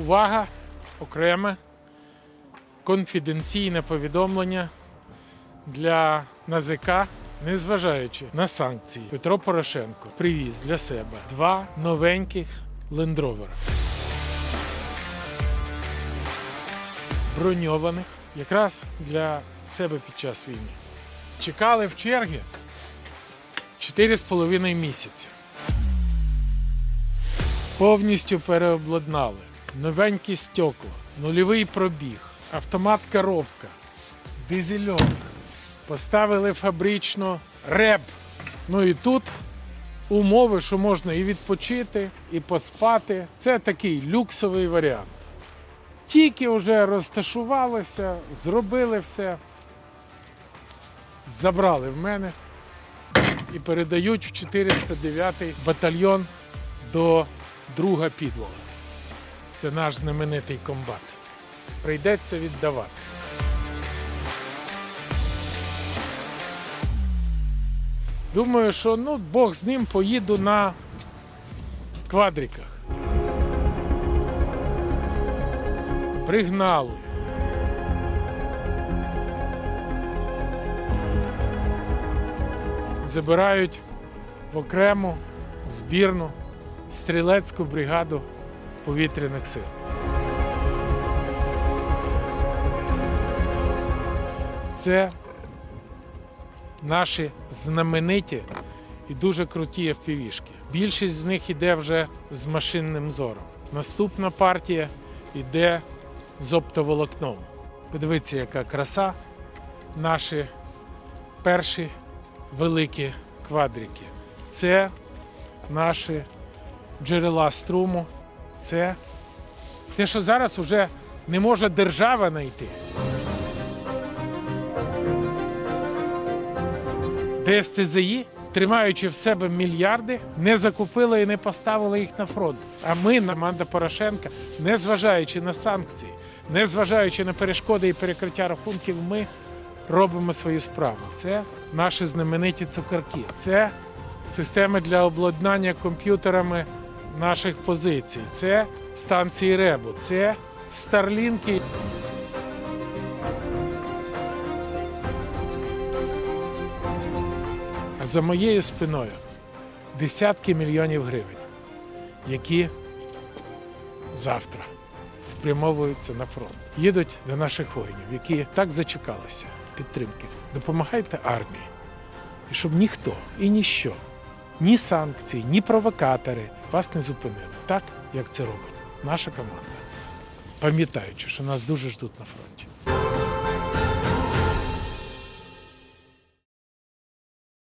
Увага! Окреме конфіденційне повідомлення для НАЗК, незважаючи на санкції. Петро Порошенко привіз для себе два новеньких лендровера. Броньованих якраз для себе під час війни. Чекали в черги 4,5 місяці. Повністю переобладнали. Новенькі стекла, нульовий пробіг, автомат коробка, дизельок. Поставили фабрично реп. Ну і тут умови, що можна і відпочити, і поспати. Це такий люксовий варіант. Тільки вже розташувалися, зробили все, забрали в мене і передають в 409-й батальйон до друга підлога. Це наш знаменитий комбат. Прийдеться віддавати. Думаю, що ну, Бог з ним поїду на квадриках. Пригнали. Забирають в окрему збірну стрілецьку бригаду повітряних сил. Це наші знамениті і дуже круті впівішки. Більшість з них йде вже з машинним зором. Наступна партія йде з оптоволокном. Подивіться, яка краса. Наші перші великі квадрики. Це наші джерела струму. Це те, що зараз вже не може держава знайти. ДСТЗІ, тримаючи в себе мільярди, не закупили і не поставили їх на фронт. А ми, команда Порошенка, незважаючи на санкції, незважаючи на перешкоди і перекриття рахунків, ми робимо свою справу. Це наші знамениті цукерки. Це системи для обладнання комп'ютерами наших позицій. Це станції РЕБу, це старлінки. А за моєю спиною десятки мільйонів гривень, які завтра спрямовуються на фронт. Їдуть до наших воїнів, які так зачекалися підтримки. Допомагайте армії. І щоб ніхто і ніщо, ні санкції, ні провокатори вас не зупинили, так як це робить наша команда, пам'ятаючи, що нас дуже ждуть на фронті.